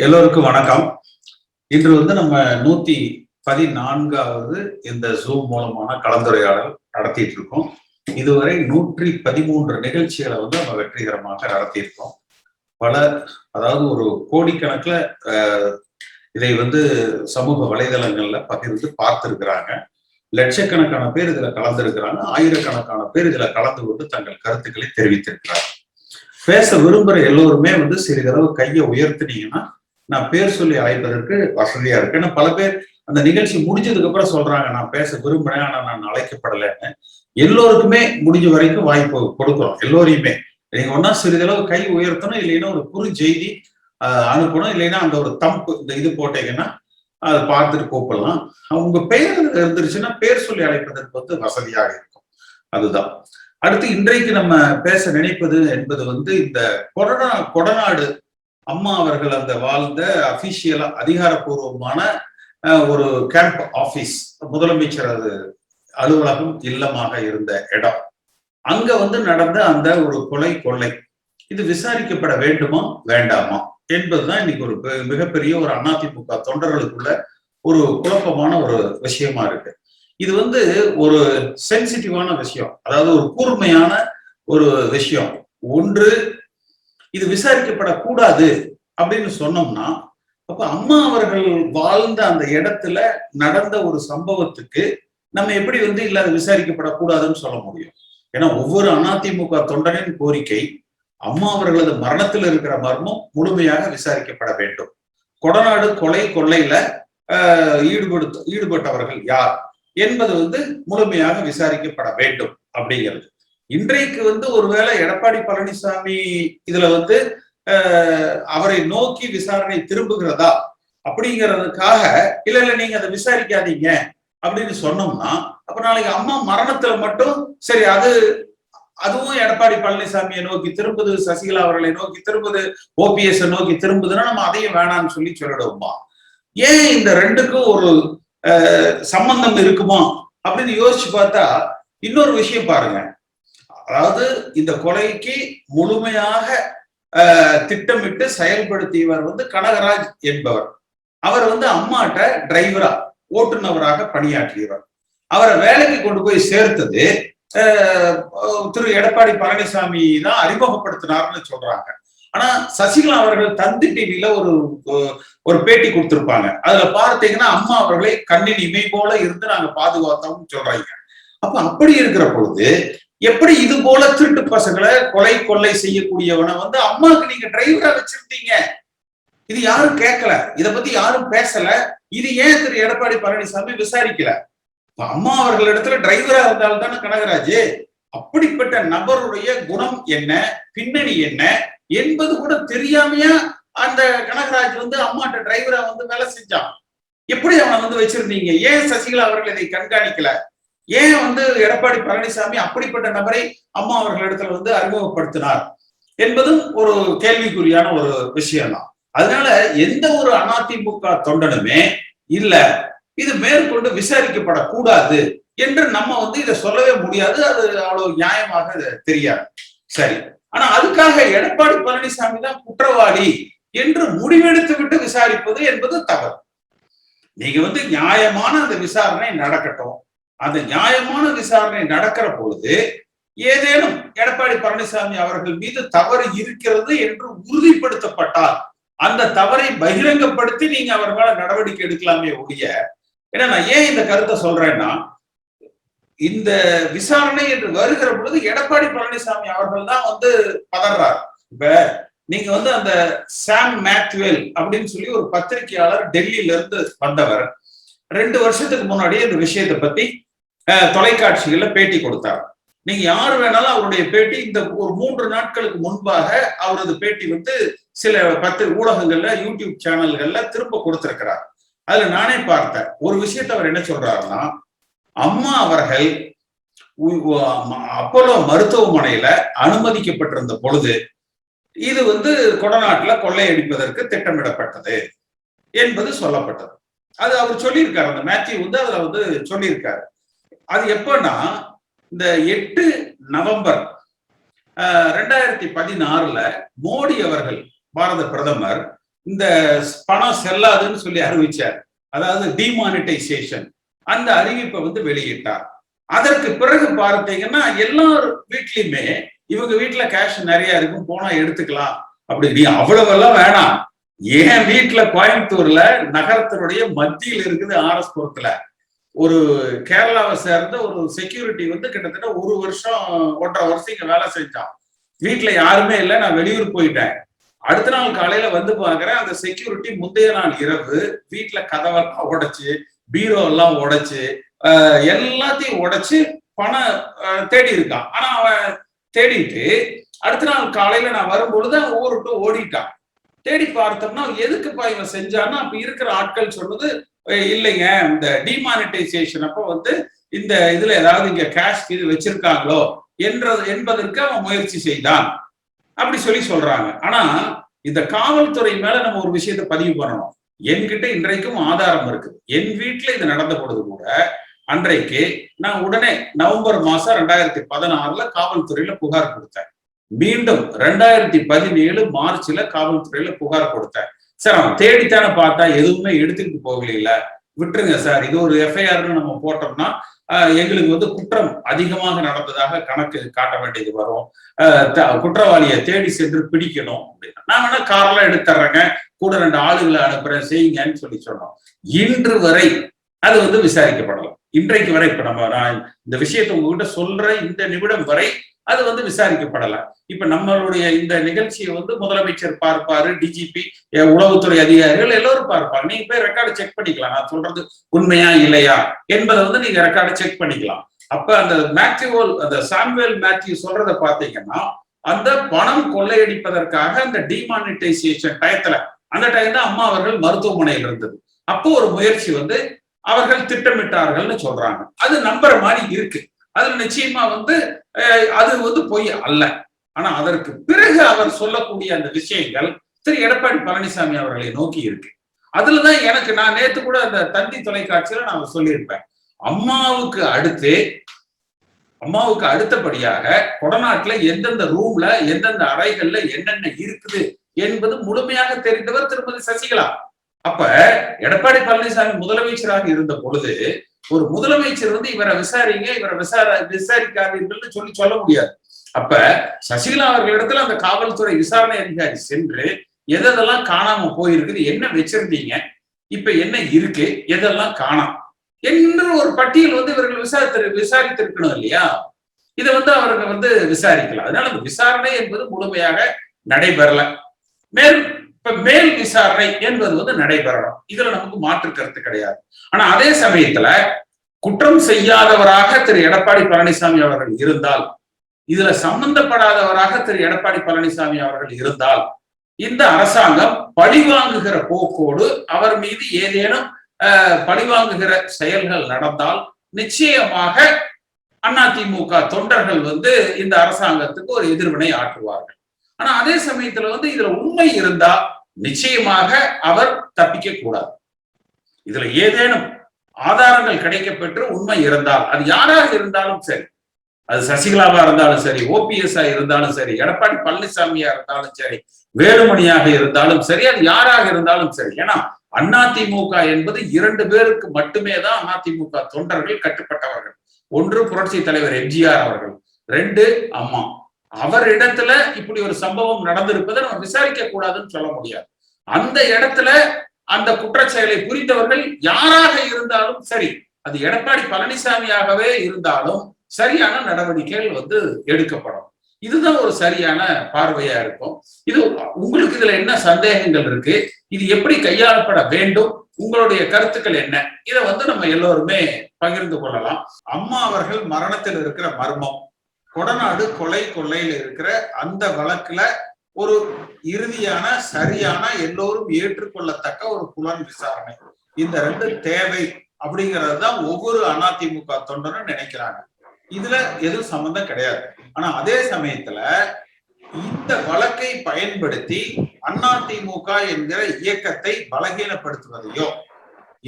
எல்லோருக்கும் வணக்கம். இன்று வந்து நம்ம நூத்தி பதினான்காவது இந்த ஜூம் மூலமான கலந்துரையாடல் நடத்திட்டு இருக்கோம். இதுவரை நூற்றி பதிமூன்று நிகழ்ச்சிகளை வந்து நம்ம வெற்றிகரமாக நடத்தியிருக்கோம். பல அதாவது ஒரு கோடிக்கணக்கில் அஹ், இதை வந்து சமூக வலைதளங்கள்ல பகிர்ந்து பார்த்திருக்கிறாங்க. லட்சக்கணக்கான பேர் இதுல கலந்துருக்கிறாங்க. ஆயிரக்கணக்கான பேர் இதுல கலந்து கொண்டு தங்கள் கருத்துக்களை தெரிவித்திருக்கிறாங்க பேச விரும்புற எல்லோருமே வந்து சிறிதளவு கையை உயர்த்தினீங்கன்னா நான் பேர் சொல்லி அழைப்பதற்கு வசதியா இருக்கு. ஏன்னா பல பேர் அந்த நிகழ்ச்சி முடிஞ்சதுக்கு அப்புறம் சொல்றாங்க நான் பேச விரும்பினேன் ஆனா நான் அழைக்கப்படலைன்னு. எல்லோருக்குமே முடிஞ்ச வரைக்கும் வாய்ப்பு கொடுக்குறோம் எல்லோரையுமே. நீங்க ஒன்னா சிறிதளவு கை உயர்த்தணும் இல்லைன்னா ஒரு குறு செய்தி அனுப்பணும் இல்லைன்னா அந்த ஒரு தம்பு இந்த இது போட்டீங்கன்னா அதை பார்த்துட்டு கூப்பிடலாம். உங்க பெயர் இருந்துருச்சுன்னா பேர் சொல்லி அழைப்பதற்கு வந்து வசதியாக இருக்கும். அதுதான். அடுத்து இன்றைக்கு நம்ம பேச நினைப்பது என்பது வந்து இந்த கொரோனா கொடநாடு அம்மா அவர்கள் அந்த வாழ்ந்த அபிஷியலா அதிகாரப்பூர்வமான ஒரு கேம்ப் ஆபீஸ் முதலமைச்சர் அது அலுவலகம் இல்லமாக இருந்த இடம். அங்க வந்து நடந்த அந்த ஒரு கொலை கொள்ளை. இது விசாரிக்கப்பட வேண்டுமா? வேண்டாமா? என்பதுதான் இன்னைக்கு ஒரு பெ- மிகப்பெரிய ஒரு அதிமுக தொண்டர்களுக்குள்ள ஒரு குழப்பமான ஒரு விஷயமா இருக்கு. இது வந்து ஒரு சென்சிட்டிவான விஷயம். அதாவது ஒரு கூர்மையான ஒரு விஷயம். ஒன்று இது விசாரிக்கப்படக்கூடாது அப்படின்னு சொன்னோம்னா அப்ப அம்மா அவர்கள் வாழ்ந்த அந்த இடத்துல நடந்த ஒரு சம்பவத்துக்கு நம்ம எப்படி வந்து இல்ல அது விசாரிக்கப்படக்கூடாதுன்னு சொல்ல முடியும். ஏன்னா ஒவ்வொரு அதிமுக தொண்டனின் கோரிக்கை அம்மா அவர்களது மரணத்தில் இருக்கிற மர்மம் முழுமையாக விசாரிக்கப்பட வேண்டும். கொடநாடு கொலை கொள்ளையில ஈடுபடுத்த ஈடுபட்டவர்கள் யார் என்பது வந்து முழுமையாக விசாரிக்கப்பட வேண்டும் அப்படிங்கிறது. இன்றைக்கு வந்து ஒருவேளை எடப்பாடி பழனிசாமி இதுல வந்து ஆஹ், அவரை நோக்கி விசாரணை திரும்புகிறதா அப்படிங்கிறதுக்காக இல்ல இல்ல நீங்க அதை விசாரிக்காதீங்க அப்படின்னு சொன்னோம்னா அப்ப நாளைக்கு அம்மா மரணத்துல மட்டும் சரி அது அதுவும் எடப்பாடி பழனிசாமியை நோக்கி திரும்புது சசிகலா அவர்களை நோக்கி திரும்புது ஓபிஎஸ் நோக்கி திரும்புதுன்னா நம்ம அதையும் வேணாம்னு சொல்லி சொல்லிடுவோமா? ஏன் இந்த ரெண்டுக்கும் ஒரு அஹ், சம்பந்தம் இருக்குமா? அப்படின்னு யோசிச்சு பார்த்தா இன்னொரு விஷயம் பாருங்க. அதாவது இந்த கொலைக்கு முழுமையாக அஹ், திட்டமிட்டு செயல்படுத்தியவர் வந்து கனகராஜ் என்பவர். அவர் வந்து அம்மாட்ட டிரைவரா ஓட்டுநவராக பணியாற்றியவர். அவரை வேலைக்கு கொண்டு போய் சேர்த்தது திரு எடப்பாடி பழனிசாமி தான் அறிமுகப்படுத்தினார்னு சொல்றாங்க. ஆனா சசிகலா அவர்கள் தந்தி டிவியில ஒரு ஒரு பேட்டி கொடுத்திருப்பாங்க. அதுல பார்த்தீங்கன்னா அம்மா அவர்களை கண்ணின் இமை போல இருந்து நாங்க பாதுகாத்தோம்னு சொல்றாங்க. அப்ப அப்படி இருக்கிற பொழுது எப்படி இது போல திருட்டு பசங்களை கொலை கொள்ளை செய்யக்கூடியவனை வந்து அம்மாவுக்கு நீங்க டிரைவரா வச்சிருந்தீங்க. இது யாரும் கேட்கல. இத பத்தி யாரும் பேசல. இது ஏன் திரு எடப்பாடி பழனிசாமி விசாரிக்கல? அம்மா அவர்கள் இடத்துல டிரைவரா இருந்தால் தானே கனகராஜ்? அப்படிப்பட்ட நபருடைய குணம் என்ன? பின்னணி என்ன? என்பது கூட தெரியாமையா அந்த கனகராஜ் வந்து அம்மாட்ட டிரைவரா வந்து வேலை செஞ்சான்? எப்படி அவனை வந்து வச்சிருந்தீங்க? ஏன் சசிகலா அவர்கள் இதை கண்காணிக்கல? ஏன் வந்து எடப்பாடி பழனிசாமி அப்படிப்பட்ட நபரை அம்மா அவர்களிடத்துல வந்து அறிமுகப்படுத்தினார் என்பதும் ஒரு கேள்விக்குறியான ஒரு விஷயம் தான் அதனால எந்த ஒரு அதிமுக தொண்டனுமே இல்ல இது மேற்கொண்டு விசாரிக்கப்படக்கூடாது என்று நம்ம வந்து இதை சொல்லவே முடியாது. அது அவ்வளவு நியாயமாக தெரியாது. சரி. ஆனா அதுக்காக எடப்பாடி பழனிசாமி தான் குற்றவாளி என்று முடிவெடுத்து விட்டு விசாரிப்பது என்பது தவறு. நீங்க வந்து நியாயமான அந்த விசாரணை நடக்கட்டும். அந்த நியாயமான விசாரணை நடக்கிற பொழுது ஏதேனும் எடப்பாடி பழனிசாமி அவர்கள் மீது தவறு இருக்கிறது என்று உறுதிப்படுத்தப்பட்டால் அந்த தவறை பகிரங்கப்படுத்தி நீங்க அவர் மேல நடவடிக்கை எடுக்கலாமே ஒழிய ஏன்னா நான் ஏன் இந்த கருத்தை சொல்றேன்னா இந்த விசாரணை என்று வருகிற பொழுது எடப்பாடி பழனிசாமி அவர்கள் தான் வந்து பதறார். இப்ப நீங்க வந்து அந்த சாம் மேத்வெல் அப்படின்னு சொல்லி ஒரு பத்திரிகையாளர் டெல்லியில இருந்து வந்தவர். ரெண்டு வருஷத்துக்கு முன்னாடியே இந்த விஷயத்தை பத்தி தொலைக்காட்சிகள்ல பேட்டி கொடுத்தார். நீங்க யார் வேணாலும் அவருடைய பேட்டி இந்த ஒரு மூன்று நாட்களுக்கு முன்பாக அவரது பேட்டி வந்து சில பத்து ஊடகங்கள்ல யூடியூப் சேனல்கள்ல திரும்ப கொடுத்திருக்கிறார். அதுல நானே பார்த்தேன். ஒரு விஷயத்த அவர் என்ன சொல்றாருன்னா அம்மா அவர்கள் அப்போலோ மருத்துவமனையில அனுமதிக்கப்பட்டிருந்த பொழுது இது வந்து கொடநாட்டுல கொள்ளையடிப்பதற்கு திட்டமிடப்பட்டது என்பது சொல்லப்பட்டது. அது அவர் சொல்லியிருக்காரு. அந்த மேத்யூ வந்து அதுல வந்து சொல்லியிருக்காரு. அது எப்பன்னா இந்த எட்டு நவம்பர் ஆஹ், ரெண்டாயிரத்தி பதினாறுல மோடி அவர்கள் பாரத பிரதமர் இந்த பணம் செல்லாதுன்னு சொல்லி அறிவிச்சார். அதாவது டிமானிட்டைசேஷன் அந்த அறிவிப்பை வந்து வெளியிட்டார். அதற்கு பிறகு பார்த்தீங்கன்னா எல்லார் வீட்லயுமே இவங்க வீட்டுல கேஷ் நிறைய இருக்கும் போனா எடுத்துக்கலாம் அப்படி நீ அவ்வளவெல்லாம் வேணாம். என் வீட்டுல கோயம்புத்தூர்ல நகரத்தினுடைய மத்தியில் இருக்குது ஆர்எஸ் புரத்துல ஒரு கேரளாவை சேர்ந்த ஒரு செக்யூரிட்டி வந்து கிட்டத்தட்ட ஒரு வருஷம் ஒன்றரை வருஷம் இங்க வேலை செஞ்சான். வீட்டுல யாருமே இல்லை நான் வெளியூர் போயிட்டேன். அடுத்த நாள் காலையில வந்து பாக்குறேன் அந்த செக்யூரிட்டி முந்தைய நாள் இரவு வீட்டுல கதவெல்லாம் உடைச்சு பீரோ எல்லாம் உடைச்சு எல்லாத்தையும் உடைச்சு பணம் தேடி இருக்கான். ஆனா அவன் தேடிட்டு அடுத்த நாள் காலையில நான் வரும்பொழுது அவன் ஊருட்டு ஓடிட்டான். தேடி பார்த்தோம்னா எதுக்குப்பா இவன் செஞ்சான்னா அப்ப இருக்கிற ஆட்கள் சொன்னது இல்லைங்க. இந்த டிமானிட்டைசேஷன் அப்போ வந்து இந்த இதுல ஏதாவது இங்க கேஷ் இது வச்சிருக்காங்களோ என்றது என்பதற்கு அவன் முயற்சி செய்தான். அப்படி சொல்லி சொல்றாங்க. ஆனா இந்த காவல்துறை மேல நம்ம ஒரு விஷயத்த பதிவு பண்ணணும். என்கிட்ட இன்றைக்கும் ஆதாரம் இருக்கு என் வீட்டுல இது நடந்த பொழுது கூட அன்றைக்கு நான் உடனே நவம்பர் மாசம் ரெண்டாயிரத்தி பதினாறுல காவல்துறையில புகார் கொடுத்தேன். மீண்டும் ரெண்டாயிரத்தி பதினேழு மார்ச்ல காவல்துறையில புகார் கொடுத்தேன். சார் அவன் தேடித்தானே பார்த்தா எதுவுமே எடுத்துக்கிட்டு போகலையில விட்டுருங்க சார். இது ஒரு எஃப்ஐஆர்னு நம்ம போட்டோம்னா எங்களுக்கு வந்து குற்றம் அதிகமாக நடந்ததாக கணக்கு காட்ட வேண்டியது வரும். குற்றவாளியை தேடி சென்று பிடிக்கணும் அப்படின்னா நான் வேணா காரெல்லாம் எடுத்துறேங்க. கூட ரெண்டு ஆளுகளை அனுப்புறேன் செய்யுங்கன்னு சொல்லி சொன்னோம். இன்று வரை அது வந்து விசாரிக்கப்படலாம் இன்றைக்கு வரை இப்ப நம்ம நான் இந்த விஷயத்தை உங்ககிட்ட சொல்ற இந்த நிமிடம் வரை அது வந்து விசாரிக்கப்படலாம் இப்ப நம்மளுடைய இந்த நிகழ்ச்சியை வந்து முதலமைச்சர் பார்ப்பாரு டிஜிபி உளவுத்துறை அதிகாரிகள் எல்லோரும் பார்ப்பாங்க. நீங்க போய் ரெக்கார்டு செக் பண்ணிக்கலாம். நான் சொல்றது உண்மையா இல்லையா என்பதை வந்து நீங்க ரெக்கார்டு செக் பண்ணிக்கலாம். அப்ப அந்த மேத்யூவல் அந்த சாம்வேல் மேத்யூ சொல்றதை பாத்தீங்கன்னா அந்த பணம் கொள்ளையடிப்பதற்காக அந்த டிமானிட்டைசேஷன் டயத்துல அந்த டைம் தான் அம்மா அவர்கள் மருத்துவமனையில் இருந்தது. அப்போ ஒரு முயற்சி வந்து அவர்கள் திட்டமிட்டார்கள்னு சொல்றாங்க. அது நம்புற மாதிரி இருக்கு. அதுல நிச்சயமா வந்து அது வந்து பொய் அல்ல. ஆனா அதற்கு பிறகு அவர் சொல்லக்கூடிய அந்த விஷயங்கள் திரு. எடப்பாடி பழனிசாமி அவர்களை நோக்கி இருக்கு. அதுலதான் எனக்கு நான் நேத்து கூட அந்த தந்தி தொலைக்காட்சியில நான் சொல்லியிருப்பேன். அம்மாவுக்கு அடுத்து அம்மாவுக்கு அடுத்தபடியாக கொடநாட்டுல எந்தெந்த ரூம்ல எந்தெந்த அறைகள்ல என்னென்ன இருக்குது என்பது முழுமையாக தெரிந்தவர் திருமதி சசிகலா. அப்ப எடப்பாடி பழனிசாமி முதலமைச்சராக இருந்த பொழுது ஒரு முதலமைச்சர் வந்து இவரை விசாரிங்க இவரை விசார விசாரிக்காதீர்கள் சொல்லி சொல்ல முடியாது. அப்ப சசிகலா அவர்களிடத்துல அந்த காவல்துறை விசாரணை அதிகாரி சென்று எதெல்லாம் காணாம போயிருக்குது என்ன வச்சிருந்தீங்க? இப்ப என்ன இருக்கு? எதெல்லாம் காணாம்? என்று ஒரு பட்டியல் வந்து இவர்கள் விசாரித்து விசாரித்திருக்கணும் இல்லையா? இதை வந்து அவர்கள் வந்து விசாரிக்கலாம் அதனால அந்த விசாரணை என்பது முழுமையாக நடைபெறல. மேலும் இப்ப மேல் விசாரணை என்பது வந்து நடைபெறணும். இதுல நமக்கு மாற்று கருத்து கிடையாது. ஆனா அதே சமயத்துல குற்றம் செய்யாதவராக திரு எடப்பாடி பழனிசாமி அவர்கள் இருந்தால் இதுல சம்பந்தப்படாதவராக திரு எடப்பாடி பழனிசாமி அவர்கள் இருந்தால் இந்த அரசாங்கம் பழிவாங்குகிற போக்கோடு அவர் மீது ஏதேனும் பழிவாங்குகிற செயல்கள் நடந்தால் நிச்சயமாக அதிமுக தொண்டர்கள் வந்து இந்த அரசாங்கத்துக்கு ஒரு எதிர்வினை ஆற்றுவார்கள். ஆனா அதே சமயத்துல வந்து இதுல உண்மை இருந்தா நிச்சயமாக அவர் தப்பிக்க கூடாது. இதுல ஏதேனும் ஆதாரங்கள் கிடைக்கப்பெற்று உண்மை இருந்தால் அது யாராக இருந்தாலும் சரி அது சசிகலாவா இருந்தாலும் சரி ஓபிஎஸ் இருந்தாலும் சரி எடப்பாடி பழனிசாமியா இருந்தாலும் சரி வேலுமணியாக இருந்தாலும் சரி அது யாராக இருந்தாலும் சரி. ஏன்னா அதிமுக என்பது இரண்டு பேருக்கு மட்டுமே தான் அதிமுக தொண்டர்கள் கட்டுப்பட்டவர்கள். ஒன்று புரட்சி தலைவர் எம்ஜிஆர் அவர்கள் ரெண்டு அம்மா. அவர் இடத்துல இப்படி ஒரு சம்பவம் நடந்திருப்பதை நம்ம விசாரிக்க கூடாதுன்னு சொல்ல முடியாது. அந்த இடத்துல அந்த குற்றச்செயலை புரிந்தவர்கள் யாராக இருந்தாலும் சரி அது எடப்பாடி பழனிசாமியாகவே இருந்தாலும் சரியான நடவடிக்கைகள் வந்து எடுக்கப்படும். இதுதான் ஒரு சரியான பார்வையா இருக்கும். இது உங்களுக்கு இதுல என்ன சந்தேகங்கள் இருக்கு? இது எப்படி கையாளப்பட வேண்டும்? உங்களுடைய கருத்துக்கள் என்ன? இதை வந்து நம்ம எல்லோருமே பகிர்ந்து கொள்ளலாம். அம்மா அவர்கள் மரணத்தில் இருக்கிற மர்மம். கொடநாடு கொலை கொள்ளையில் இருக்கிற அந்த வழக்குல ஒரு இறுதியான சரியான எல்லோரும் ஏற்றுக்கொள்ளத்தக்க ஒரு புலன் விசாரணை. இந்த ரெண்டு தேவை அப்படிங்கிறது தான் ஒவ்வொரு அதிமுக தொண்டரும் நினைக்கிறாங்க. இதுல எதுவும் சம்பந்தம் கிடையாது. ஆனா அதே சமயத்துல இந்த வழக்கை பயன்படுத்தி அதிமுக என்கிற இயக்கத்தை பலகீனப்படுத்துவதையோ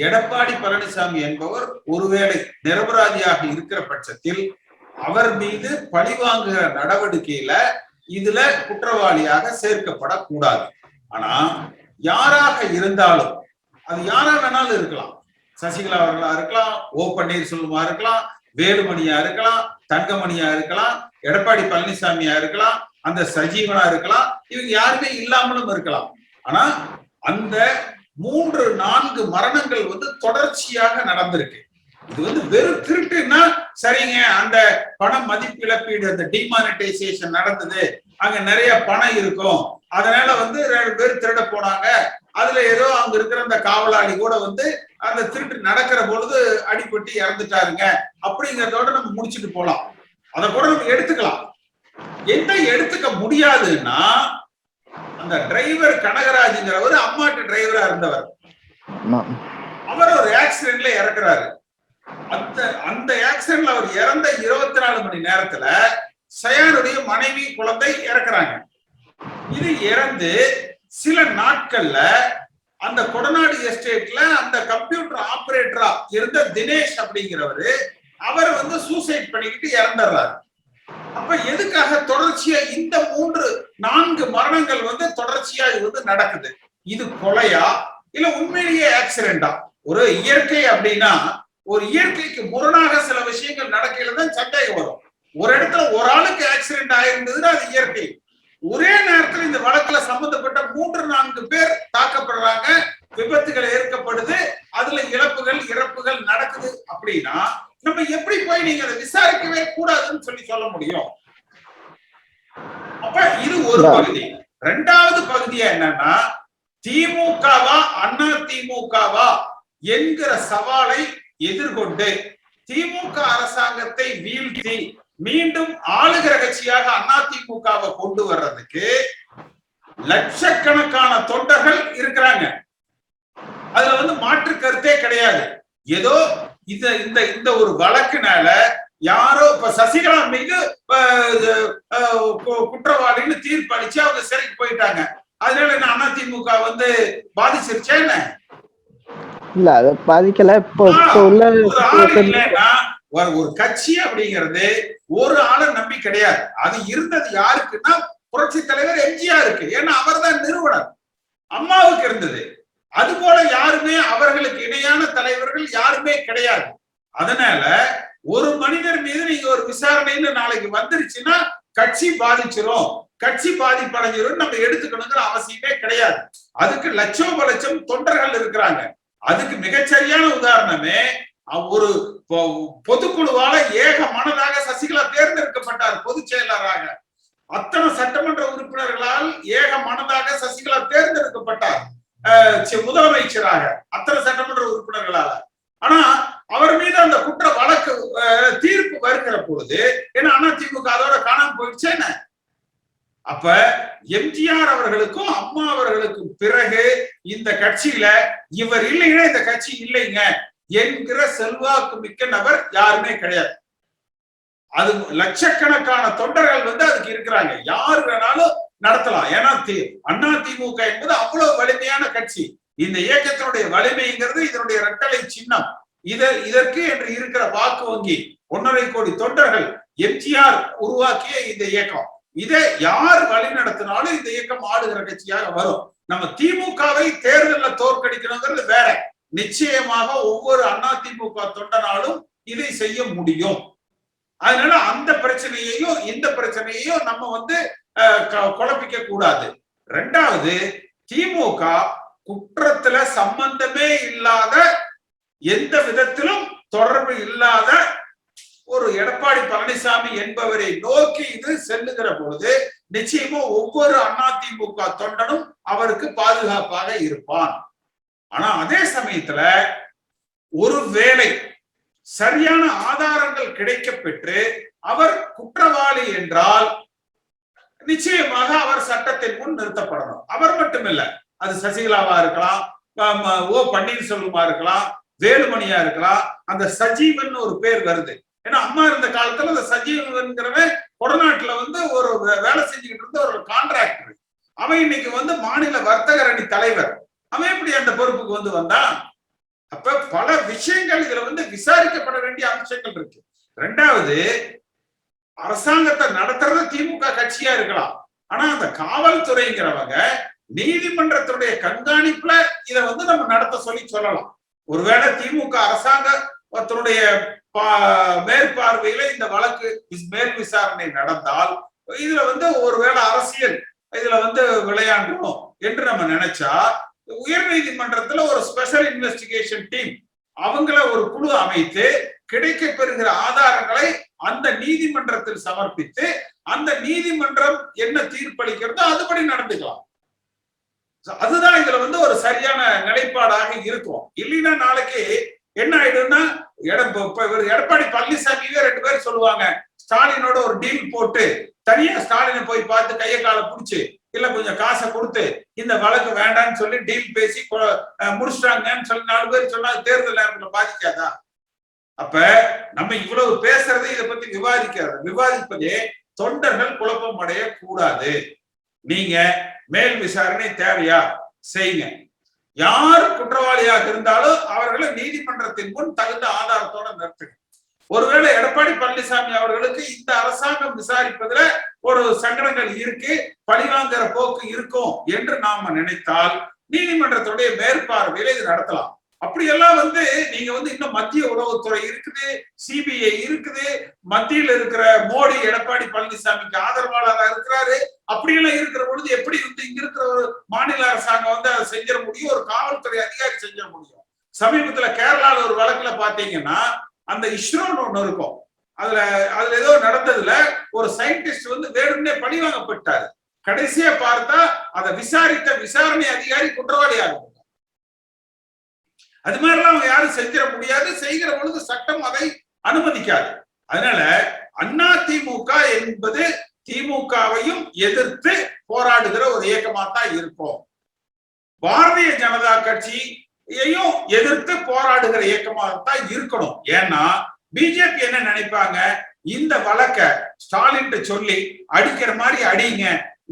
எடப்பாடி பழனிசாமி என்பவர் ஒருவேளை நிரபராதியாக இருக்கிற பட்சத்தில் அவர் மீது பழிவாங்குகிற நடவடிக்கையில இதுல குற்றவாளியாக சேர்க்கப்படக்கூடாது. ஆனா யாராக இருந்தாலும் அது யாரா வேணாலும் இருக்கலாம். சசிகலா அவர்களா இருக்கலாம் ஓ பன்னீர்செல்வமா இருக்கலாம் வேலுமணியா இருக்கலாம் தங்கமணியா இருக்கலாம் எடப்பாடி பழனிசாமியா இருக்கலாம் அந்த சஜீவனா இருக்கலாம் இவங்க யாருமே இல்லாமலும் இருக்கலாம். ஆனா அந்த மூன்று நான்கு மரணங்கள் வந்து தொடர்ச்சியாக நடந்திருக்கு. இது வந்து வெறும் திருட்டுன்னா சரிங்க அந்த பண மதிப்பு இழப்பீடு அந்த டிமானிட்டைசேஷன் நடந்தது. அங்க நிறைய பணம் இருக்கும். அதனால வந்து ரெண்டு பேர் திருட போனாங்க. அதுல ஏதோ அங்க இருக்கிற அந்த காவலாளி கூட வந்து அந்த திருட்டு நடக்கிற பொழுது அடிபட்டு இறந்துட்டாருங்க. அப்படிங்கறதோட நம்ம முடிச்சுட்டு போலாம். அதை கூட நம்ம எடுத்துக்கலாம். என்ன எடுத்துக்க முடியாதுன்னா அந்த டிரைவர் கனகராஜுங்கிறவர் அம்மாட்டு டிரைவரா இருந்தவர். அவர் ஒரு ஆக்சிடென்ட்ல இறக்குறாரு. அந்த அந்த ஆக்சிடென்ட்ல அவர் இறந்த இருபத்தி நாலு மணி நேரத்துல சயானுடைய மனைவி குழந்தை இறக்குறாங்க. இது இறந்து சில நாட்கள்ல அந்த கொடநாடு எஸ்டேட்ல அந்த கம்ப்யூட்டர் ஆபரேட்டரா இருந்த தினேஷ் அப்படிங்கிறவரு அவர் வந்து சூசைட் பண்ணிக்கிட்டு இறந்துடுறாரு. அப்ப எதுக்காக தொடர்ச்சியா இந்த மூன்று நான்கு மரணங்கள் வந்து தொடர்ச்சியா இது வந்து நடக்குது? இது கொலையா? இல்ல உண்மையிலேயே ஆக்சிடென்டா ஒரு இயற்கை அப்படின்னா ஒரு இயற்கைக்கு முரணாக சில விஷயங்கள் நடக்கையில தான் சந்தேகம் வரும். ஒரு இடத்துல ஒரு ஆளுக்கு ஆக்சிடென்ட் ஆயிருந்ததுன்னா அது இயற்கை. ஒரே நேரத்துல இந்த வழக்குல சம்பந்தப்பட்ட மூன்று நான்கு பேர் தாக்கப்படுறாங்க விபத்துகள் ஏற்கப்படுது அதுல இழப்புகள் இறப்புகள் நடக்குது அப்படின்னா நம்ம எப்படி போய் நீங்க அதை விசாரிக்கவே கூடாதுன்னு சொல்லி சொல்ல முடியும்? அப்ப இது ஒரு பகுதி. ரெண்டாவது பகுதியா என்னன்னா திமுகவா அண்ணா திமுகவா என்கிற சவாலை எதிர்கொண்டு திமுக அரசாங்கத்தை வீழ்த்தி மீண்டும் ஆளுகிற கட்சியாக அதிமுகவை கொண்டு வர்றதுக்கு லட்சக்கணக்கான தொண்டர்கள் இருக்கிறாங்க. அதுல வந்து மாற்று கருத்தே கிடையாது. ஏதோ இந்த இந்த இந்த ஒரு வழக்குனால யாரோ இப்ப சசிகலா மீது குற்றவாளின்னு தீர்ப்பு அளிச்சு அவங்க சிறைக்கு போயிட்டாங்க. அதனால என்ன அதிமுக வந்து பாதிச்சிருச்சா என்ன? இல்ல அது பாதிக்கல. இப்போ இப்போ உள்ள ஒரு கட்சி அப்படிங்கிறது ஒரு ஆளை நம்பி கிடையாது. அது இருந்தது யாருக்குன்னா புரட்சி தலைவர் எம்ஜிஆருக்கு. ஏன்னா அவர்தான் நிறுவனர். அம்மாவுக்கு இருந்தது. அது போல யாருமே அவர்களுக்கு இணையான தலைவர்கள் யாருமே கிடையாது. அதனால ஒரு மனிதர் மீது நீங்க ஒரு விசாரணைன்னு நாளைக்கு வந்துருச்சுன்னா கட்சி பாதிச்சிரும். கட்சி பாதிப்படைஞ்சிரும் நம்ம எடுத்துக்கணுங்கிற அவசியமே கிடையாது. அதுக்கு லட்சோப லட்சம் தொண்டர்கள் இருக்கிறாங்க. அதுக்கு மிகச்சரியான உதாரணமே ஒரு பொதுக்குழுவால ஏக மனதாக சசிகலா தேர்ந்தெடுக்கப்பட்டார் பொதுச் செயலராக அத்தனை சட்டமன்ற உறுப்பினர்களால் ஏக மனதாக சசிகலா தேர்ந்தெடுக்கப்பட்டார் முதலமைச்சராக அத்தனை சட்டமன்ற உறுப்பினர்களால. ஆனா அவர் மீது அந்த குற்ற வழக்கு தீர்ப்பு வருகிற பொழுது ஏன்னா அதிமுக அதோட காணாம போயிடுச்சு என்ன? அப்ப எம்ஜிஆர் அவர்களுக்கும் அம்மா அவர்களுக்கும் பிறகு இந்த கட்சியில இவர் இல்லைன்னா இந்த கட்சி இல்லைங்க என்கிற செல்வாக்கு மிக்க நபர் யாருமே கிடையாது. அது லட்சக்கணக்கான தொண்டர்கள் வந்து அதுக்கு இருக்கிறாங்க. யார் வேணாலும் நடத்தலாம். ஏன்னா தி- அண்ணா திமுக என்பது அவ்வளவு வலிமையான கட்சி. இந்த இயக்கத்தினுடைய வலிமைங்கிறது இதனுடைய இரட்டலை சின்னம். இத இதற்கு என்று இருக்கிற வாக்கு வங்கி ஒன்றரை கோடி தொண்டர்கள் எம்ஜிஆர் உருவாக்கிய இந்த இயக்கம். இதை யார் வழி நடத்தினாலும் இந்த இயக்கம் ஆளுகிற கட்சியாக வரும். நம்ம திமுகவை தேர்தலில் தோற்கடிக்கணுங்கிறது வேற. நிச்சயமாக ஒவ்வொரு அதிமுக தொண்டனாலும் இதை செய்ய முடியும். அதனால அந்த பிரச்சனையையும் இந்த பிரச்சனையையும் நம்ம வந்து க- குழப்பிக்க கூடாது. ரெண்டாவது திமுக குற்றத்துல சம்பந்தமே இல்லாத எந்த விதத்திலும் தொடர்பு இல்லாத ஒரு எடப்பாடி பழனிசாமி என்பவரை நோக்கி இது செல்லுகிற பொழுது நிச்சயமா ஒவ்வொரு அதிமுக தொண்டனும் அவருக்கு பாதுகாப்பாக இருப்பான். ஆனா அதே சமயத்துல ஒருவேளை சரியான ஆதாரங்கள் கிடைக்க பெற்று அவர் குற்றவாளி என்றால் நிச்சயமாக அவர் சட்டத்தின் முன் நிறுத்தப்படணும். அவர் மட்டுமில்ல அது சசிகலாவா இருக்கலாம் ஓ பன்னீர்செல்வமா இருக்கலாம் வேலுமணியா இருக்கலாம் அந்த சஜீவன் ஒரு பேர் வருது. ஏன்னா அம்மா இருந்த காலத்துல அந்த சஜீவன்கிறவன் கொடநாட்டுல வந்து ஒரு வே- வேலை செஞ்சுக்கிட்டு இருந்த ஒரு கான்ட்ராக்டர் அவன் இன்னைக்கு வந்து மாநில வர்த்தகர் அணி தலைவர். அவன் எப்படி அந்த பொறுப்புக்கு வந்து வந்தான்? அப்ப பல விஷயங்கள் இதுல வந்து விசாரிக்கப்பட வேண்டிய அம்சங்கள் இருக்கு. ரெண்டாவது அரசாங்கத்தை நடத்துறது திமுக கட்சியா இருக்கலாம். ஆனா அந்த காவல்துறைங்கிறவங்க நீதிமன்றத்துடைய கண்காணிப்புல இதை வந்து நம்ம நடத்த சொல்லி சொல்லலாம். ஒருவேளை திமுக அரசாங்கத்தினுடைய மேற்பார்வையில இந்த வழக்கு மேல் விசாரணை நடந்தால் இதுல வந்து ஒருவேளை அரசியல் இதுல வந்து விளையாண்டணும் என்று நம்ம நினைச்சா உயர் நீதிமன்றத்துல ஒரு ஸ்பெஷல் இன்வெஸ்டிகேஷன் டீம் அவங்கள ஒரு குழு அமைத்து கிடைக்க பெறுகிற ஆதாரங்களை அந்த நீதிமன்றத்தில் சமர்ப்பித்து அந்த நீதிமன்றம் என்ன தீர்ப்பளிக்கிறதோ அதுபடி நடந்துக்கலாம். அதுதான் இதுல வந்து ஒரு சரியான நிலைப்பாடாக இருக்கும். இல்லைன்னா நாளைக்கு என்ன ஆயிடும்னா இவர் எடப்பாடி பழனிசாமியே ரெண்டு பேர் சொல்லுவாங்க. ஸ்டாலினோட ஒரு டீல் போட்டு தனியா ஸ்டாலினை போய் பார்த்து கைய காலை புடிச்சு இல்ல கொஞ்சம் காசை கொடுத்து இந்த வழக்கு வேண்டாம்னு சொல்லி டீல் பேசி முடிச்சிட்டாங்கன்னு சொல்லி நாலு பேர் சொன்னா தேர்தல் நேரத்துல பாதிக்காதா? அப்ப நம்ம இவ்வளவு பேசுறது இதை பத்தி விவாதிக்கிறது விவாதிப்பதே தொண்டர்கள் குழப்பம் அடைய கூடாது நீங்க மேல் விசாரணை தேவையா? செய்யுங்க. யார் குற்றவாளியாக இருந்தாலும் அவர்களை நீதிமன்றத்தின் முன் தகுந்த ஆதாரத்தோட நிறுத்துங்க. ஒருவேளை எடப்பாடி பழனிசாமி அவர்களுக்கு இந்த அரசாங்கம் விசாரிப்பதுல ஒரு சங்கடங்கள் இருக்கு பழிவாங்கிற போக்கு இருக்கும் என்று நாம நினைத்தால் நீதிமன்றத்துடைய மேற்பார்வையில இது நடத்தலாம். அப்படியெல்லாம் வந்து நீங்க வந்து இன்னும் மத்திய உளவுத்துறை இருக்குது சிபிஐ இருக்குது மத்தியில் இருக்கிற மோடி எடப்பாடி பழனிசாமிக்கு ஆதரவாளராக இருக்கிறாரு. அப்படியெல்லாம் இருக்கிற பொழுது எப்படி வந்து இங்க இருக்கிற ஒரு மாநில அரசாங்கம் வந்து அதை செஞ்சிட முடியும்? ஒரு காவல்துறை அதிகாரி செஞ்சிட முடியும். சமீபத்துல கேரளால ஒரு வழக்குல பாத்தீங்கன்னா அந்த இஸ்ரோன்னு ஒண்ணு இருக்கும். அதுல அதுல ஏதோ நடந்ததுல ஒரு சயின்டிஸ்ட் வந்து வேணும்னே பழிவாங்கப்பட்டாரு கடைசியா பார்த்தா அதை விசாரித்த விசாரணை அதிகாரி குற்றவாளி ஆகும் அது மாதிரிலாம் அவங்க யாரும் செஞ்சிட முடியாது. செய்கிற பொழுது சட்டம் அதை அனுமதிக்காது. அதனால அண்ணா திமுக என்பது திமுகவையும் எதிர்த்து போராடுகிற ஒரு இயக்கமா தான் இருக்கும். பாரதிய ஜனதா கட்சியையும் எதிர்த்து போராடுகிற இயக்கமாக தான் இருக்கணும். ஏன்னா பிஜேபி என்ன நினைப்பாங்க? இந்த வழக்க ஸ்டாலின் சொல்லி அடிக்கிற மாதிரி அடிங்க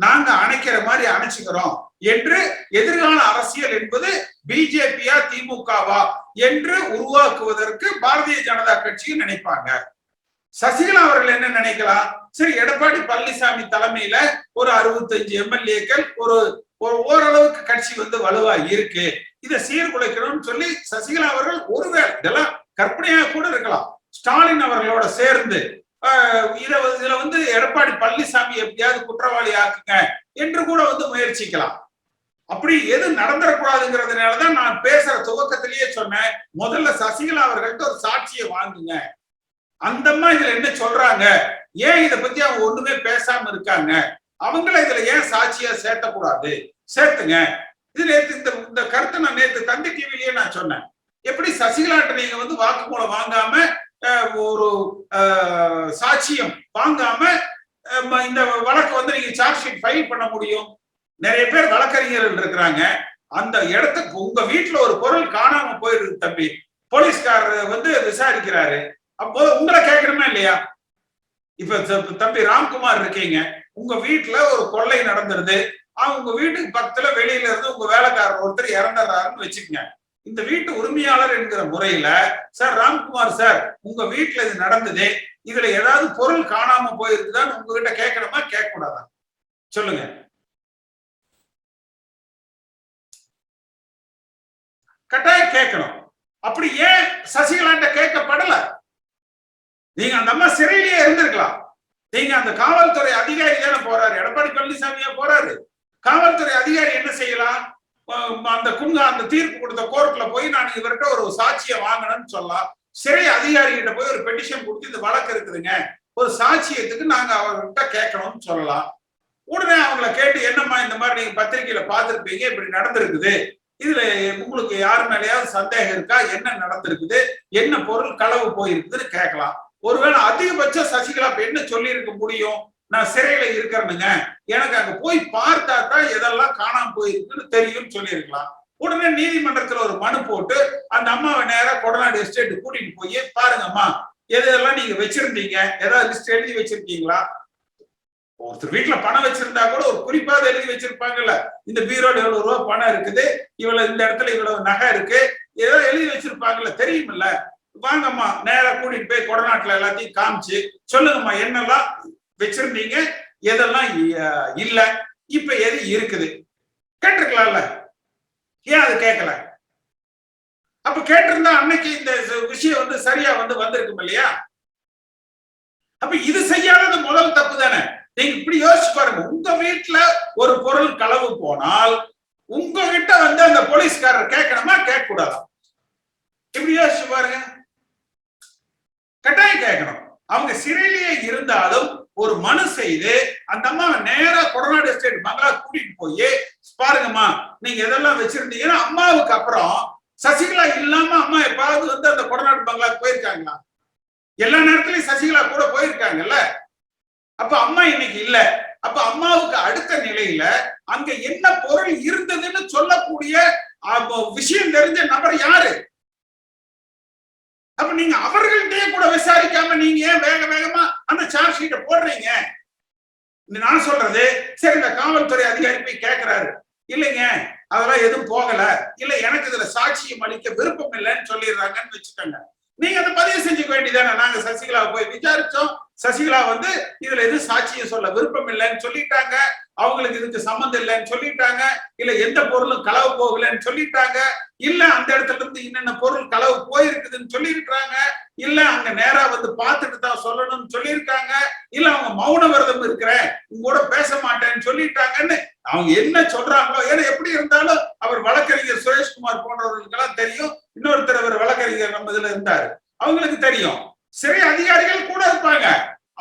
நாங்க அணைக்கிற மாதிரி அணைச்சுக்கிறோம் என்று எதிர்கால அரசியல் என்பது பிஜேபியா திமுகவா என்று உருவாக்குவதற்கு பாரதிய ஜனதா கட்சியும் நினைப்பாங்க. சசிகலா அவர்கள் என்ன நினைக்கலாம்? சரி எடப்பாடி பழனிசாமி தலைமையில ஒரு அறுபத்தஞ்சு எம்எல்ஏக்கள் ஒரு ஒரு ஓரளவுக்கு கட்சி வந்து வலுவா இருக்கு. இதை சீர்குலைக்கணும்னு சொல்லி சசிகலா அவர்கள் ஒருவேளை இதெல்லாம் கற்பனையாக கூட இருக்கலாம். ஸ்டாலின் அவர்களோட சேர்ந்து ஆஹ், இத இதுல வந்து எடப்பாடி பழனிசாமி எப்படியாவது குற்றவாளி ஆக்குங்க என்று கூட வந்து முயற்சிக்கலாம். அப்படி எது நடந்துடக்கூடாதுங்கிறதுனாலதான் நான் பேசுற துவக்கத்திலேயே சொன்னேன். முதல்ல சசிகலா அவர்கள்ட்ட ஒரு சாட்சியை வாங்குங்க. அந்த அம்மா இதுல என்ன சொல்றாங்க? ஏன் இத பத்தி அவங்க ஒண்ணுமே பேசாம இருக்காங்க? அவங்கள இதுல ஏன் சாட்சியா சேர்த்தக்கூடாது? சேர்த்துங்க. இது நேத்து இந்த இந்த கருத்தை நான் நேத்து தந்தை டிவிலேயே நான் சொன்னேன். எப்படி சசிகலாட்ட நீங்க வந்து வாக்குமூலம் வாங்காம ஒரு சாட்சியம் வாங்காம இந்த வழக்கு வந்து நீங்க சார்ஜ் ஷீட் ஃபைல் பண்ண முடியும்? நிறைய பேர் வழக்கறிஞர்கள் இருக்கிறாங்க. அந்த இடத்துக்கு உங்க வீட்டுல ஒரு பொருள் காணாம போயிருக்கு தம்பி. போலீஸ்காரர் வந்து விசாரிக்கிறாரு. அப்போ உங்களை கேட்கணுமா இல்லையா? இப்ப த- தம்பி ராம்குமார் இருக்கீங்க. உங்க வீட்டுல ஒரு கொள்ளை நடந்துருது. ஆஹ் உங்க வீட்டுக்கு பக்கத்துல வெளியில இருந்து உங்க வேலைக்காரர் ஒருத்தர் இறந்துடுறாருன்னு வச்சுக்கோங்க. இந்த வீட்டு உரிமையாளர் என்கிற முறையில சார் ராம்குமார் சார் உங்க வீட்டுல இது நடந்தது. இதுல ஏதாவது பொருள் காணாம போயிருக்குதான்னு உங்ககிட்ட கேட்கணுமா கேட்க கூடாதா சொல்லுங்க. கட்டாயம் கேட்கணும். அப்படி ஏன் சசிகலாண்ட கேட்கப்படல? நீங்க அந்த அம்மா சிறையிலேயே இருந்திருக்கலாம். நீங்க அந்த காவல்துறை அதிகாரி தானே போறாரு. எடப்பாடி பழனிசாமியா போறாரு. காவல்துறை அதிகாரி என்ன செய்யலாம்? அந்த குங்கா அந்த தீர்ப்பு கொடுத்த கோர்ட்ல போய் நான் இவர்கிட்ட ஒரு சாட்சியை வாங்கணும்னு சொல்லலாம். சிறை அதிகாரிகிட்ட போய் ஒரு பெட்டிஷன் கொடுத்து இந்த வழக்கு இருக்குதுங்க. ஒரு சாட்சியத்துக்கு நாங்க அவர்கிட்ட கேட்கணும்னு சொல்லலாம். உடனே அவங்கள கேட்டு என்னம்மா இந்த மாதிரி நீங்க பத்திரிகையில பார்த்திருப்பீங்க? இப்படி நடந்திருக்குது. இதுல உங்களுக்கு யாரு மேலேயாவது சந்தேகம் இருக்கா? என்ன நடந்திருக்குது? என்ன பொருள் களவு போயிருக்குதுன்னு கேட்கலாம். ஒருவேளை அதிகபட்சம் சசிகலா என்ன சொல்லி இருக்க முடியும்? நான் சிறையில இருக்கிறேனுங்க. எனக்கு அங்க போய் பார்த்தா தான் எதெல்லாம் காணாம போயிருக்குன்னு தெரியும்னு சொல்லியிருக்கலாம். உடனே நீதிமன்றத்துல ஒரு மனு போட்டு அந்த அம்மாவை நேரம் கொடநாடு எஸ்டேட் கூட்டிட்டு போய் பாருங்கம்மா எதெல்லாம் நீங்க வச்சிருந்தீங்க? ஏதாவது லிஸ்ட் எழுதி வச்சிருக்கீங்களா? ஒருத்தர் வீட்டுல பணம் வச்சிருந்தா கூட ஒரு குறிப்பாக எழுதி வச்சிருப்பாங்கல்ல. இந்த பீரோல எவ்வளவு ரூபா பணம் இருக்குது. இவ்வளவு இந்த இடத்துல இவ்வளவு நகை இருக்கு. ஏதோ எழுதி வச்சிருப்பாங்கல்ல. தெரியுமில்ல. வாங்கம்மா நேரா கூட்டிட்டு போய் கொடநாட்டுல எல்லாத்தையும் காமிச்சு சொல்லுங்கம்மா என்னெல்லாம் வச்சிருந்தீங்க எதெல்லாம் இல்ல இப்ப எது இருக்குது? கேட்டிருக்கலாம்ல? ஏன் அது கேட்கல? அப்ப கேட்டிருந்தா அன்னைக்கு இந்த விஷயம் வந்து சரியா வந்து வந்திருக்கும் இல்லையா? அப்ப இது செய்யாதது முதல் தப்பு தானே? நீங்க இப்படி யோசிச்சு பாருங்க உங்க வீட்டுல ஒரு பொருள் களவு போனால் உங்ககிட்ட வந்து அந்த போலீஸ்காரர் கேட்கணுமா கேட்க கூடாதா இப்படி யோசிச்சு பாருங்க. கட்டாயம் கேட்கணும். அவங்க சிறையிலேயே இருந்தாலும் ஒரு மனு செய்து அந்த அம்மாவை நேரா கொடநாடு எஸ்டேட் பங்களா கூட்டிட்டு போய் பாருங்கம்மா நீங்க எதெல்லாம் வச்சிருந்தீங்கன்னா அம்மாவுக்கு அப்புறம் சசிகலா இல்லாம அம்மா எப்பாவது வந்து அந்த கொடநாடு பங்களாக்கு போயிருக்காங்களா? எல்லா நேரத்திலயும் சசிகலா கூட போயிருக்காங்கல்ல. அப்ப அம்மா இன்னைக்கு இல்ல. அப்ப அம்மாவுக்கு அடுத்த நிலையில அங்க என்ன பொருள் இருந்ததுன்னு சொல்லக்கூடிய விஷயம் தெரிஞ்ச நபர் யாரு? அப்ப நீங்க அவர்கள்ட்டே கூட விசாரிக்காம நீங்க ஏன் வேக வேகமா அந்த சார்ஜ் ஷீட்டை போடுறீங்க? நான் சொல்றது சரி இந்த காவல்துறை அதிகாரி போய் கேட்கிறாரு இல்லைங்க அதெல்லாம் எதுவும் போகல. இல்ல எனக்கு இதுல சாட்சியம் அளிக்க விருப்பம் இல்லைன்னு சொல்லிடுறாங்கன்னு வச்சுக்கோங்க. நீங்க அதை பதிவு செஞ்சுக்க வேண்டியதானே நாங்க சசிகலா போய் விசாரிச்சோம். சசிகலா வந்து இதுல எதுவும் சாட்சியம் சொல்ல விருப்பம் இல்லைன்னு சொல்லிட்டாங்க. அவங்களுக்கு இதுக்கு சம்மந்தம் இல்லைன்னு சொல்லிட்டாங்க. இல்ல எந்த பொருளும் களவு போகலன்னு சொல்லிட்டாங்க. இல்ல அந்த இடத்துல இருந்து என்னென்ன பொருள் களவு போயிருக்குதுன்னு சொல்லியிருக்காங்க இல்ல அங்க நேரா வந்து பார்த்துட்டு தான் சொல்லணும்னு சொல்லியிருக்காங்க. இல்ல அவங்க மௌன விரதம் இருக்கிறேன். உங்க கூட பேச மாட்டேன்னு சொல்லிட்டாங்கன்னு அவங்க என்ன சொல்றாங்களோ ஏன்னா எப்படி இருந்தாலும் அவர் வழக்கறிஞர் சுரேஷ்குமார் போன்றவர்களுக்கெல்லாம் தெரியும். இன்னொருத்தர் அவர் வழக்கறிஞர் நம்ம இதுல இருந்தாரு. அவங்களுக்கு தெரியும். சிறை அதிகாரிகள் கூட இருப்பாங்க.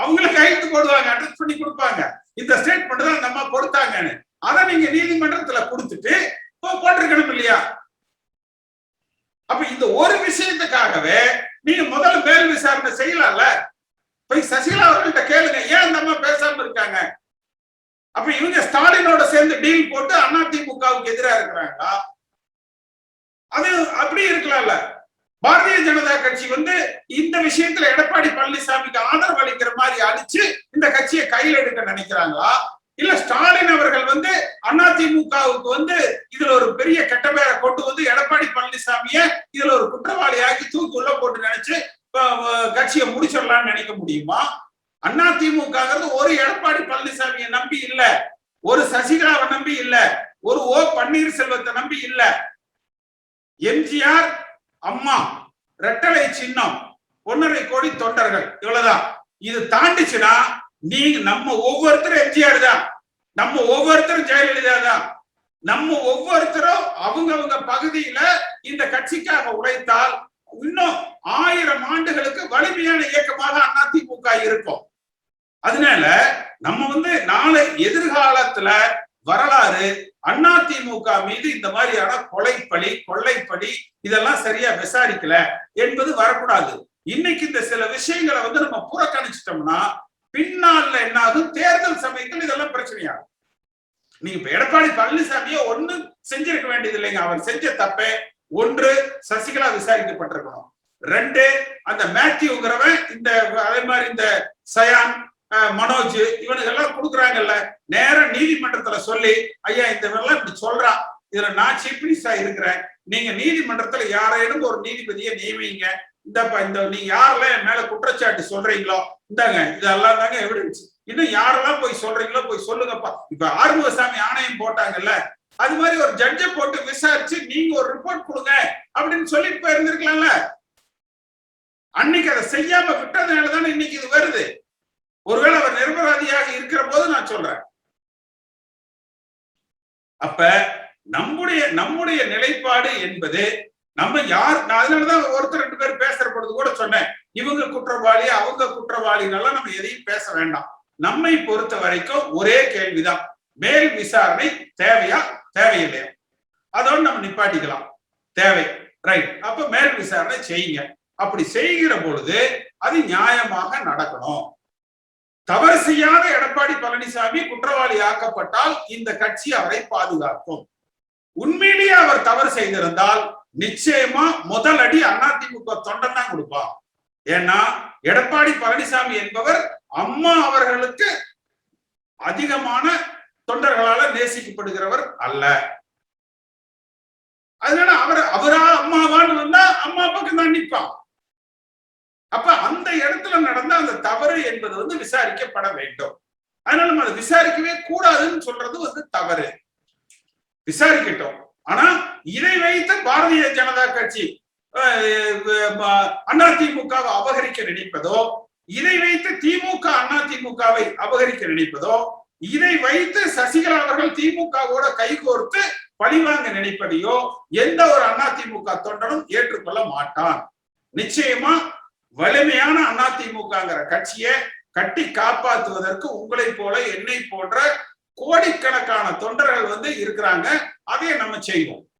அவங்களுக்கு கையெழுத்து போடுவாங்க அட்ரஸ் பண்ணி கொடுப்பாங்க. இந்த ஸ்டேட்மெண்ட் தான் அந்த அம்மா கொடுத்தாங்கன்னு. அதை நீங்க நீதிமன்றத்துல கொடுத்துட்டு போட்டிருக்கணும் இல்லையா? அப்ப இந்த ஒரு விஷயத்துக்காகவே நீங்க முதல்ல மேல் விசாரணை செய்யலாம்ல? போய் சசிகலா அவர்கள்ட்ட கேளுங்க. ஏன் அந்த அம்மா பேசாம இருக்காங்க? அப்ப இவங்க ஸ்டாலினோட சேர்ந்து டீல் போட்டு அதிமுகவுக்கு எதிராக இருக்கிறாங்களா? அது அப்படி இருக்கலாம்ல. பாரதிய ஜனதா கட்சி வந்து இந்த விஷயத்துல எடப்பாடி பழனிசாமிக்கு ஆதரவு அளிக்கிற மாதிரி அழிச்சு இந்த கட்சியை கையில் எடுக்க நினைக்கிறாங்களா? இல்ல ஸ்டாலின் அவர்கள் வந்து அதிமுகவுக்கு வந்து இதுல ஒரு பெரிய கெட்ட பேரை கொண்டு வந்து எடப்பாடி பழனிசாமிய இதுல ஒரு குற்றவாளியாகி தூக்கி உள்ள போட்டு நினைச்சு கட்சியை முடிச்சிடலாம்னு நினைக்க முடியுமா? அதிமுகங்கிறது ஒரு எடப்பாடி பழனிசாமியை நம்பி இல்ல. ஒரு சசிகலாவை நம்பி இல்ல. ஒரு ஓ பன்னீர்செல்வத்தை நம்பி இல்ல. எம்ஜிஆர் அம்மா ரெட்டலை சின்னம் ஒன்னரை கோடி தொண்டர்கள் இவ்வளவுதான். இது தாண்டிச்சுன்னா நீங்க நம்ம ஒவ்வொருத்தரும் எம்ஜிஆர் தான் நம்ம ஒவ்வொருத்தரும் ஜெயலலிதா தான் நம்ம ஒவ்வொருத்தரும் அவங்கவங்க பகுதியில இந்த கட்சிக்காக உழைத்தால் இன்னும் ஆயிரம் ஆண்டுகளுக்கு வலிமையான இயக்கமாக அதிமுக இருக்கும். அதனால நம்ம வந்து நாளை எதிர்காலத்துல வரலாறு அதிமுக மீது இந்த மாதிரியான கொலைப்பழி கொள்ளைப்படி இதெல்லாம் சரியா விசாரிக்கல என்பது வரக்கூடாது. இன்னைக்கு இந்த சில விஷயங்களை வந்து நம்ம புறக்கணிச்சிட்டோம்னா பின்னால என்ன ஆகும் தேர்தல் சமயத்தில் இதெல்லாம் பிரச்சனையாகும். நீங்க இப்ப எடப்பாடி பழனிசாமியை ஒண்ணு செஞ்சிருக்க வேண்டியது இல்லைங்க அவர் செஞ்ச தப்பே ஒன்று சசிகலா விசாரிக்கப்பட்டிருக்கணும் ரெண்டு அந்த மேத்யூங்கிறவன் இந்த அதே மாதிரி இந்த சயான் மனோஜ் இவனுக்கு எல்லாம் கொடுக்குறாங்கல்ல. நேரம் நீதிமன்றத்துல சொல்லி ஐயா இந்த எல்லாம் இப்படி சொல்றான் இதுல நான் சீஃப் மினிஸ்டரா இருக்கிறேன். நீங்க நீதிமன்றத்துல யாரேனும் ஒரு நீதிபதியை நியமிங்க. இந்தப்பா இந்த நீங்க யாரெல்லாம் என் மேல குற்றச்சாட்டு சொல்றீங்களோ இந்தாங்க இதெல்லாம் தாங்க எவிடன்ஸ் இன்னும் யாரெல்லாம் போய் சொல்றீங்களோ போய் சொல்லுங்கப்பா. இப்ப ஆறுமுகசாமி ஆணையம் போட்டாங்கல்ல அது மாதிரி ஒரு ஜட்ஜை போட்டு விசாரிச்சு நீங்க ஒரு ரிப்போர்ட் கொடுங்க. அப்படின்னு சொல்லிட்டு போயிருந்திருக்கலாம்ல. அன்னைக்கு அதை செய்யாம விட்டதுனால தானே இன்னைக்கு இது வருது. ஒருவேளை அவர் நிரபராதியாக இருக்கிற போது நான் சொல்றேன். அப்ப நம்முடைய நம்முடைய நிலைப்பாடு என்பது நம்ம யார் நான் அதனாலதான் ஒருத்தர் ரெண்டு பேர் பேசுற பொழுது கூட சொன்னேன். இவங்க குற்றவாளி அவங்க குற்றவாளினால நம்ம எதையும் பேச வேண்டாம். நம்மை பொறுத்த வரைக்கும் ஒரே கேள்விதான். மேல் விசாரணை தேவையா தேவையில்லையா? அதோடு நம்ம நிப்பாட்டிக்கலாம். தேவை. ரைட் அப்ப மேல் விசாரணை செய்யுங்க. அப்படி செய்கிற பொழுது அது நியாயமாக நடக்கணும். தவறு செய்யாத எடப்பாடி பழனிசாமி குற்றவாளி ஆக்கப்பட்டால் இந்த கட்சி அவரை பாதுகாக்கும். உண்மையிலேயே அவர் தவறு செய்திருந்தால் நிச்சயமா முதல் அடி அதிமுக தொண்டன் தான் கொடுப்பான். ஏன்னா எடப்பாடி பழனிசாமி என்பவர் அம்மா அவர்களுக்கு அதிகமான தொண்டர்களால நேசிக்கப்படுகிறவர் அல்ல. அதனால அவர் அவரா அம்மாவான்னு வந்தா அம்மா பக்கம் தான் நிற்பான் அப்ப அந்த இடத்துல நடந்த அந்த தவறு என்பது வந்து விசாரிக்கப்பட வேண்டும். அதனால நம்ம அதை விசாரிக்கவே கூடாதுன்னு சொல்றது வந்து தவறு. விசாரிக்கட்டும். ஆனா இதை வைத்து பாரதிய ஜனதா கட்சி அதிமுகவை அபகரிக்க நினைப்பதோ இதை வைத்து திமுக அதிமுகவை அபகரிக்க நினைப்பதோ இதை வைத்து சசிகலா அவர்கள் திமுகவோட கைகோர்த்து பழிவாங்க நினைப்பதையோ எந்த ஒரு அதிமுக தொண்டனும் ஏற்றுக்கொள்ள மாட்டான். நிச்சயமா வலிமையான அதிமுகங்கிற கட்சியை கட்டி காப்பாற்றுவதற்கு உங்களை போல என்னை போன்ற கோடிக்கணக்கான தொண்டர்கள் வந்து இருக்கிறாங்க. அதையே நம்ம செய்வோம்.